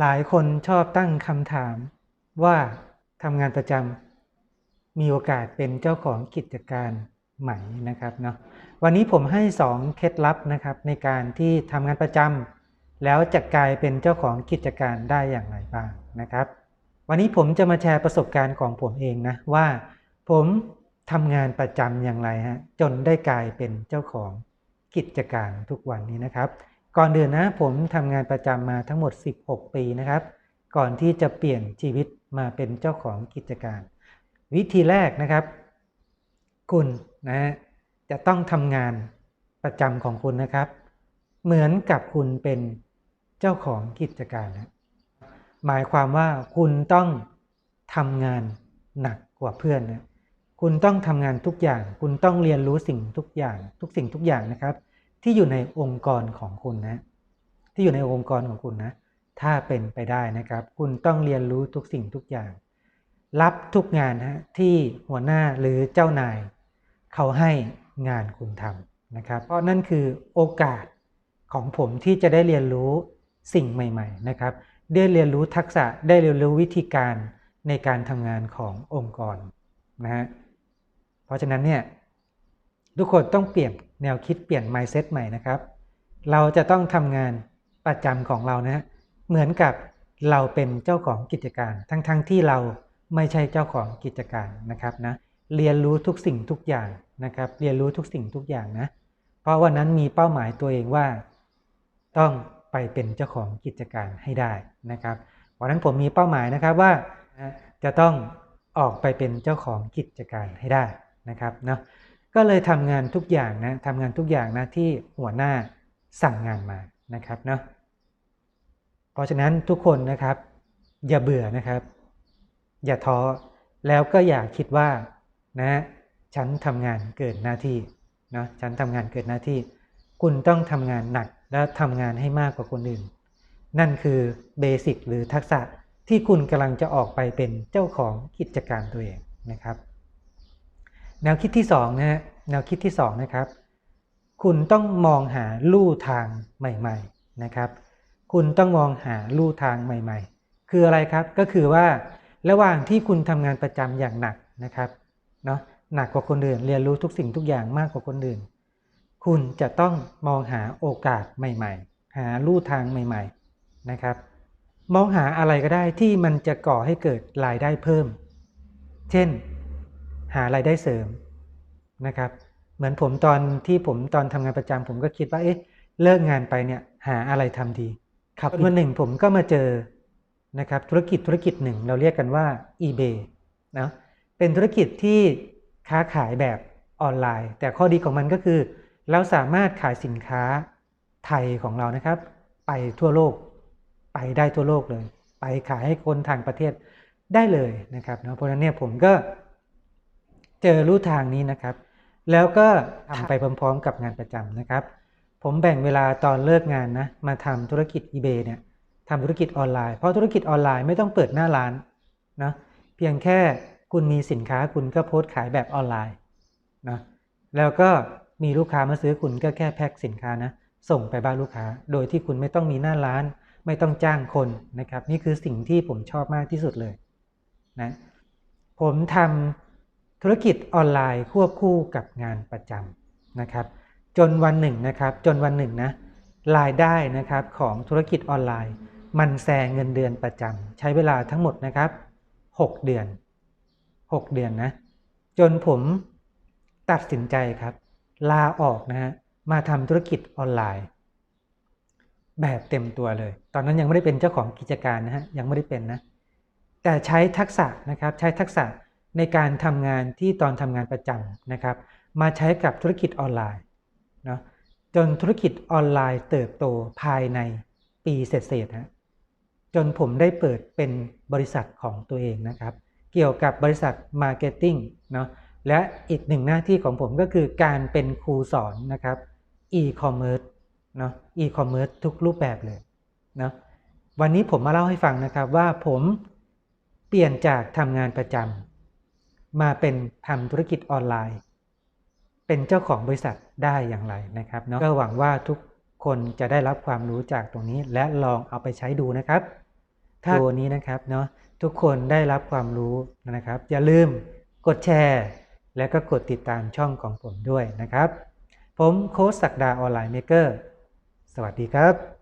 หลายคนชอบตั้งคำถามว่าทำงานประจำมีโอกาสเป็นเจ้าของกิจการใหม่นะครับเนาะวันนี้ผมให้ 2 เคล็ดลับนะครับในการที่ทำงานประจำแล้วจะกลายเป็นเจ้าของกิจการได้อย่างไรบ้างนะครับ วันนี้ผมจะมาแชร์ประสบการณ์ของผมเองนะว่า ผมทำงานประจำอย่างไรฮะจนได้กลายเป็นเจ้าของกิจการทุกวันนี้นะครับ ก่อนเดือนนะผมทำงานประจำมาทั้งหมด 16 ปีนะครับ ก่อนที่จะเปลี่ยนชีวิตมาเป็นเจ้าของกิจการ วิธีแรกนะครับ คุณนะจะต้องทำงานประจำของคุณนะครับ เหมือนกับคุณเป็นเจ้าของกิจการนะหมายความว่าคุณต้องทำงานหนักกว่าเพื่อนนะคุณต้องทำงานทุกอย่าง คุณต้องเรียนรู้สิ่งทุกอย่าง ทุกสิ่งทุกอย่างนะครับ ที่อยู่ในองค์กรของคุณนะ ที่อยู่ในองค์กรของคุณนะ ถ้าเป็นไปได้นะครับ คุณต้องเรียนรู้ทุกสิ่งทุกอย่าง รับทุกงานฮะที่หัวหน้าหรือเจ้านาย เขาให้งานคุณทำนะครับ เพราะนั่นคือโอกาสของผมที่จะได้เรียนรู้สิ่งใหม่ ๆ นะครับ ได้เรียนรู้ทักษะได้เรียนรู้วิธีการในการทำงานขององค์กรนะฮะเพราะฉะนั้นเนี่ย ทุกคนต้องเปลี่ยนแนวคิดเปลี่ยน mindset ใหม่นะครับ เราจะต้องทำงานประจำของเรานะฮะเหมือนกับเราเป็นเจ้าของกิจการ ทั้งๆทที่เราไม่ใช่เจ้าของกิจการนะครับนะ เรียนรู้ทุกสิ่งทุกอย่างนะครับ เรียนรู้ทุกสิ่งทุกอย่างนะ เพราะวันนั้นมีเป้าหมายตัวเองว่า ต้องไปเป็นเจ้าของกิจการให้ได้นะครับ วันนั้นผมมีเป้าหมายนะครับว่าจะต้องออกไปเป็นเจ้าของกิจการให้ได้นะครับเนาะ ก็เลยทำงานทุกอย่างนะทำงานทุกอย่างนะที่หัวหน้าสั่งงานมานะครับเนาะเพราะฉะนั้นทุกคนนะครับ อย่าเบื่อนะครับ อย่าท้อแล้วก็อย่าคิดว่านะฉันทำงานเกินหน้าที่นะฉันทำงานเกินหน้าที่ คุณต้องทำงานหนักและทำงานให้มากกว่าคนอื่น นั่นคือเบสิกหรือทักษะที่คุณกำลังจะออกไปเป็นเจ้าของกิจการตัวเองนะครับ แนวคิดที่2นะฮะแนวคิดที่2นะครับ คุณต้องมองหาลู่ทางใหม่ ๆนะครับ คุณต้องมองหาลู่ทางใหม่ ๆ คืออะไรครับก็คือว่าระหว่างที่คุณทำงานประจำอย่างหนักนะครับเนาะหนักกว่าคนอื่นเรียนรู้ทุกสิ่งทุกอย่างมากกว่าคนอื่น คุณจะต้องมองหาโอกาสใหม่ ๆ หาลู่ทางใหม่ ๆนะครับ มองหาอะไรก็ได้ที่มันจะก่อให้เกิดรายได้เพิ่ม เช่น หารายได้เสริมนะครับ เหมือนผมตอนที่ผมตอนทำงานประจำผมก็คิดว่าเอ๊ะเลิกงานไปเนี่ยหาอะไรทำดี ครับวันหนึ่งผมก็มาเจอนะครับธุรกิจธุรกิจหนึ่งเราเรียกกันว่า eBay นะเป็นธุรกิจที่ค้าขายแบบออนไลน์ แต่ข้อดีของมันก็คือ เราสามารถขายสินค้าไทยของเรานะครับ ไปทั่วโลก ไปได้ทั่วโลกเลย ไปขายให้คนทางประเทศได้เลยนะครับเนาะเพราะฉะนั้นเนี่ยผมก็ เจอรูทางนี้นะครับ แล้วก็ทำไปพร้อมๆ กับงานประจำนะครับ ผมแบ่งเวลาตอนเลิกงานนะมาทำธุรกิจ eBay เนี่ยทำธุรกิจออนไลน์ เพราะธุรกิจออนไลน์ไม่ต้องเปิดหน้าร้านนะเพียงแค่คุณมีสินค้าคุณก็โพสต์ขายแบบออนไลน์นะแล้วก็มีลูกค้ามาซื้อคุณก็แค่แพ็คสินค้านะส่งไปบ้านลูกค้า โดยที่คุณไม่ต้องมีหน้าร้าน ไม่ต้องจ้างคนนะครับ นี่คือสิ่งที่ผมชอบมากที่สุดเลยนะผมทำ ธุรกิจออนไลน์ควบคู่กับงานประจำนะครับ จนวันหนึ่งนะครับ จนวันหนึ่งนะรายได้นะครับของธุรกิจออนไลน์ มันแซงเงินเดือนประจำใช้เวลาทั้งหมดนะครับ 6 เดือน 6 เดือนนะจนผมตัดสินใจครับ ลาออกนะฮะมาทำธุรกิจออนไลน์ แบบเต็มตัวเลย ตอนนั้นยังไม่ได้เป็นเจ้าของกิจการนะฮะยังไม่ได้เป็นนะแต่ใช้ทักษะนะครับใช้ทักษะ ในการทำงานที่ตอนทำงานประจำนะครับ มาใช้กับธุรกิจออนไลน์เนาะจนธุรกิจออนไลน์เติบโตภายในปีเศษๆฮะจนผมได้เปิดเป็นบริษัทของตัวเองนะครับ เกี่ยวกับบริษัทมาร์เก็ตติ้งเนาะและอีกหนึ่งหน้าที่ของผมก็คือการเป็นครูสอนนะครับอีคอมเมิร์ซเนาะอีคอมเมิร์ซทุกรูปแบบเลยเนาะวันนี้ผมมาเล่าให้ฟังนะครับว่าผมเปลี่ยนจากทำงานประจำ มาเป็นทำธุรกิจออนไลน์ เป็นเจ้าของบริษัทได้อย่างไรนะครับเนาะก็หวังว่าทุกคนจะได้รับความรู้จากตรงนี้ และลองเอาไปใช้ดูนะครับ ถ้าตัวนี้นะครับเนาะทุกคนได้รับความรู้นะครับ อย่าลืมกดแชร์ และก็กดติดตามช่องของผมด้วยนะครับ ผมโค้ชศักดาออนไลน์เมเกอร์สวัสดีครับ